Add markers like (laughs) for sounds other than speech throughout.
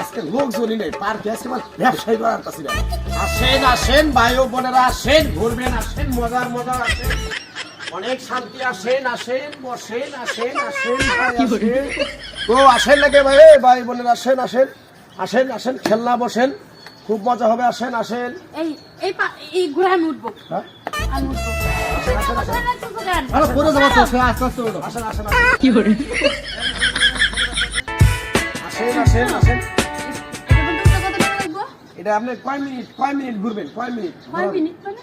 আজকে লোকজনই নেই পার্কে আমার ব্যবসায়ী করার কাছে আসেন আসেন ভাই ও বোনেরা আসেন ঘুরবেন আসেন মজার মজা আসেন। অনেক শান্তি আসেন আসেন বসেন আসেন আসেন আসেন। তো আসেন নাকি ভাই? এই ভাই বোনেরা আসেন আসেন। আসেন আসেন খেলনা বসেন। খুব মজা হবে আসেন আসেন। এই এই পা- এই ঘুরে আমি উঠবো। হ্যাঁ? আমি উঠবো। আসেন? পরে যাব আসেন আসেন আসেন আসেন আসেন আসেন। এটা আপনি কয় মিনিট কয় মিনিট ঘুরবেন? কয় মিনিট? কয় মিনিট মানে?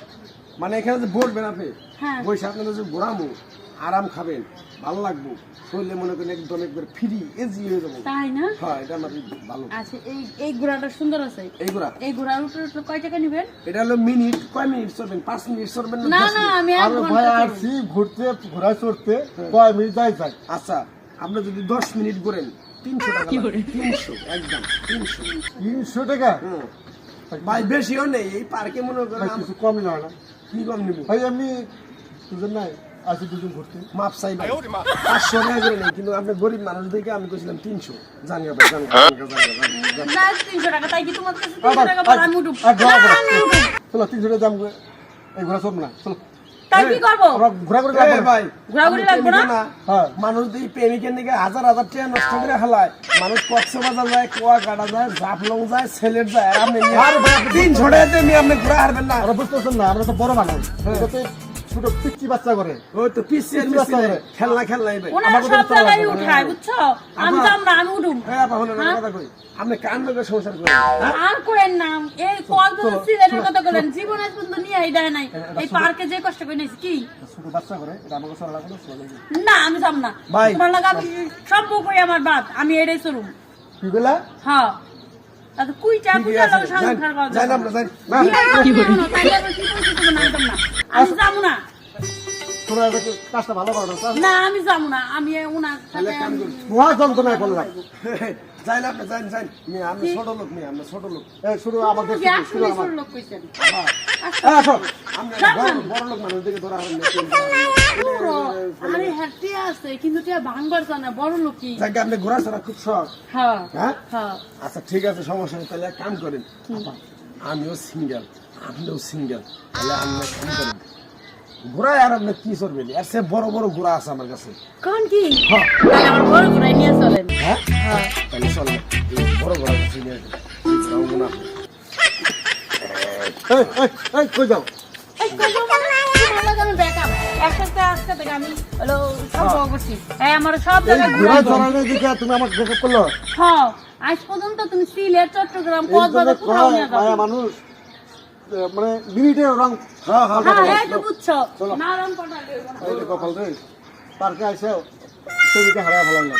মানে এখানে যে বসবেন আপনি হ্যাঁ। বসে আপনারা যে ঘোরামো আরাম খাবেন ভালো লাগবো শরীরে মনে করেন একদম একবার ফ্রি এজি হয়ে যাব। তাই না? হ্যাঁ এটা আমার ভালো। আচ্ছা এই এই ঘোড়াটা সুন্দর আছে? এইগুলা এই ঘোড়ার উপরে কয় টাকা নেবেন? এটা হলো মিনিট কয় মিনিট চলবেন পাঁচ মিনিট চলবেন না না না আমি আরে ভাই আসছি ঘুরতে ঘোরা চড়তে কয় মিনিট যাই যাই। আচ্ছা আপনি যদি দশ মিনিট ঘুরেন তিনশো টাকা। তিনশো একদম তিনশো। তিনশো টাকা? হুম। ভাই বেশিও নেই এই পার্কে মনে করেন কিছু কম না না। কি কম নিব? ভাই এমনি দুজন নাই আছি দুজন ঘুরতে। মাপ চাই ভাই। পাঁচশো টাকা করে নেই কিন্তু আপনি গরিব মানুষ দেখে আমি কইছিলাম তিনশো। জানি ভাই জানি জানি না তিনশো টাকা তাই কি তোমার কাছে তিনশো টাকা আমি। আমি চলো তিনশো টাকা দাম এই ঘোরা চল না চলো। তাই কি করব? আমরা ঘোরা করে এ যাব ভাই ঘোরাঘুরি আমি লাগবে না? হ্যাঁ। মানুষ দিয়ে প্রেমিকের দিকে হাজার হাজার টাকা নষ্ট করে খেলায় মানুষ কক্সবাজার যায় কুয়া কাটা যায় জাফলং যায় সেলেট যায় আর আপনি তিনশো টাকা নিয়ে আপনি ঘুরে হারবেন না। আমরা বুঝতেছেন না আমরা তো বড় মানুষ। ছোট পিচ্ছি বাচ্চা করে ওই তো পিসির বাচ্চা করে খেলনা সব জায়গায় উঠায় বুঝছ? আমি আবার- যাম আমি উঠুম। হ্যাঁ আপা হলো কথা কই। আপনি কান লোকের সংসার করেন? হ্যাঁ? আর করেন না। এই কল তো সিলেটের কথা বলেন জীবন পর্যন্ত এই দেয় নাই এই পার্কে যে কষ্ট করে নিয়েছি কি ছোট বাচ্চা করে এটা আমাকে চলা লাগবে না আমি যাব না তোমার লাগা সব কই আমার বাদ আমি এটাই চলুম কি বলে হ্যাঁ তাতে কুইটা কি বলি না আমি যাব না তোমরা কাজটা ভালো করো না আমি যাব না। আমি ওনার আমি-। মহা যন্ত্রণায় করলাম (laughs) আপনি মেয়ে, ছোট লোক মেয়ে আপনি ছোট লোক। এই শুরু আমাদের শুরু আমার লোক কইছেন। হ্যাঁ। আচ্ছা, আসো। আপনি বড় লোক মানুষ দিকে ধরা হবেন আরে হ্যাপি আছে কিন্তু টিয়া ভাঙবার জানা বড় লোকই। যাকে আপনি ঘোরা ছাড়া খুব শখ। হ্যাঁ হ্যাঁ? আচ্ছা ঠিক আছে সমস্যা নেই তাহলে এক কাম করেন। আমিও সিঙ্গেল আপনিও সিঙ্গেল। তাহলে আপনি কাম করেন। ঘোড়ায় আর আপনি কি করবেন এর সে বড় বড় ঘোড়া আছে আমার কাছে। কোন কি? হ্যাঁ। আমার বড় ঘোড়ায় নিয়ে চলেন। হ্যাঁ? হ্যাঁ। তাহলে চলো এই বড় ঘোড়া কাছে নিয়ে মনে হয়। এই এই এই কই যাও? এই কই যাও নিয়ে মানুষ। মানে মিনিটে রং হ্যাঁ হ্যাঁ এই কপাল রে। পার্কে আইসে সেদিকে হারায় ফেলাইলাম